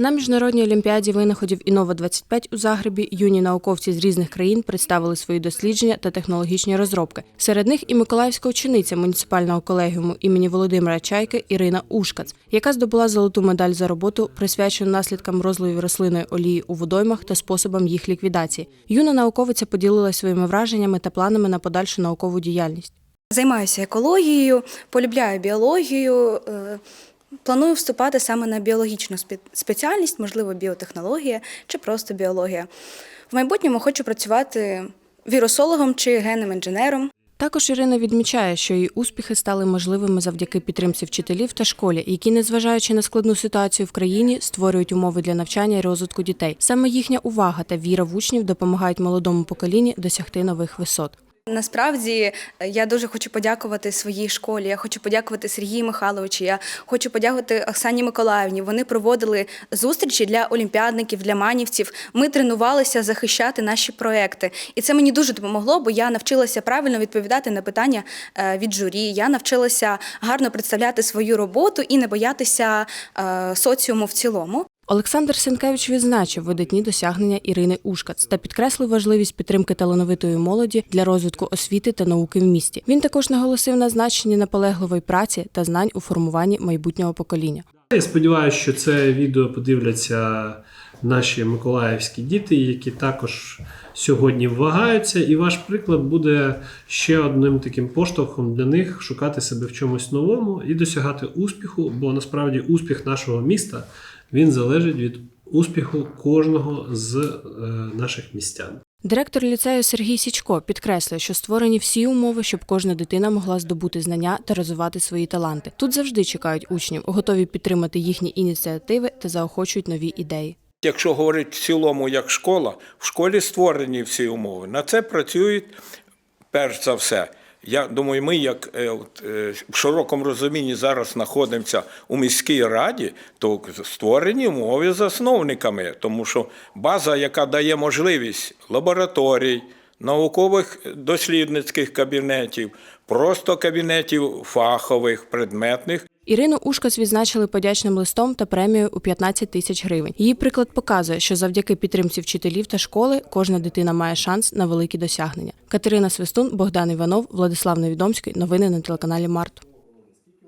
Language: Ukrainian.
На міжнародній олімпіаді винаходів Інова 25 у Загребі юні науковці з різних країн представили свої дослідження та технологічні розробки. Серед них і миколаївська учениця муніципального колегіуму імені Володимира Чайки Ірина Ушкац, яка здобула золоту медаль за роботу, присвячену наслідкам розливів рослинної олії у водоймах та способам їх ліквідації. Юна науковиця поділилася своїми враженнями та планами на подальшу наукову діяльність. Займаюся екологією, полюбляю біологію. Планую вступати саме на біологічну спе- спеціальність, можливо, біотехнологія чи просто біологія. В майбутньому хочу працювати вірусологом чи генним інженером. Також Ірина відмічає, що її успіхи стали можливими завдяки підтримці вчителів та школі, які, незважаючи на складну ситуацію в країні, створюють умови для навчання і розвитку дітей. Саме їхня увага та віра в учнів допомагають молодому поколінню досягти нових висот. Насправді е, я дуже хочу подякувати своїй школі. Я хочу подякувати Сергію Михайловичу. Я хочу подякувати Оксані Миколаївні. Вони проводили зустрічі для олімпіадників, для манівців. Ми тренувалися захищати наші проекти, і це мені дуже допомогло, бо я навчилася правильно відповідати на питання е, від журі. Я навчилася гарно представляти свою роботу і не боятися е, соціуму в цілому. Олександр Сенкевич відзначив видатні досягнення Ірини Ушкац та підкреслив важливість підтримки талановитої молоді для розвитку освіти та науки в місті. Він також наголосив на значенні наполегливої праці та знань у формуванні майбутнього покоління. Я сподіваюся, що це відео подивляться наші миколаївські діти, які також сьогодні вагаються, і ваш приклад буде ще одним таким поштовхом для них шукати себе в чомусь новому і досягати успіху, бо насправді успіх нашого міста він залежить від успіху кожного з е, наших містян. Директор ліцею Сергій Січко підкреслює, що створені всі умови, щоб кожна дитина могла здобути знання та розвивати свої таланти. Тут завжди чекають учнів, готові підтримати їхні ініціативи та заохочують нові ідеї. Якщо говорити в цілому як школа, в школі створені всі умови. На це працюють перш за все. Я думаю, ми, як е, е, в широкому розумінні зараз знаходимося у міській раді, то створені умови засновниками, тому що база, яка дає можливість лабораторій, наукових дослідницьких кабінетів, просто кабінетів фахових, предметних, Ірину Ушкас відзначили подячним листом та премією у 15 тисяч гривень. Її приклад показує, що завдяки підтримці вчителів та школи кожна дитина має шанс на великі досягнення. Катерина Свистун, Богдан Іванов, Владислав Невідомський. Новини на телеканалі Март.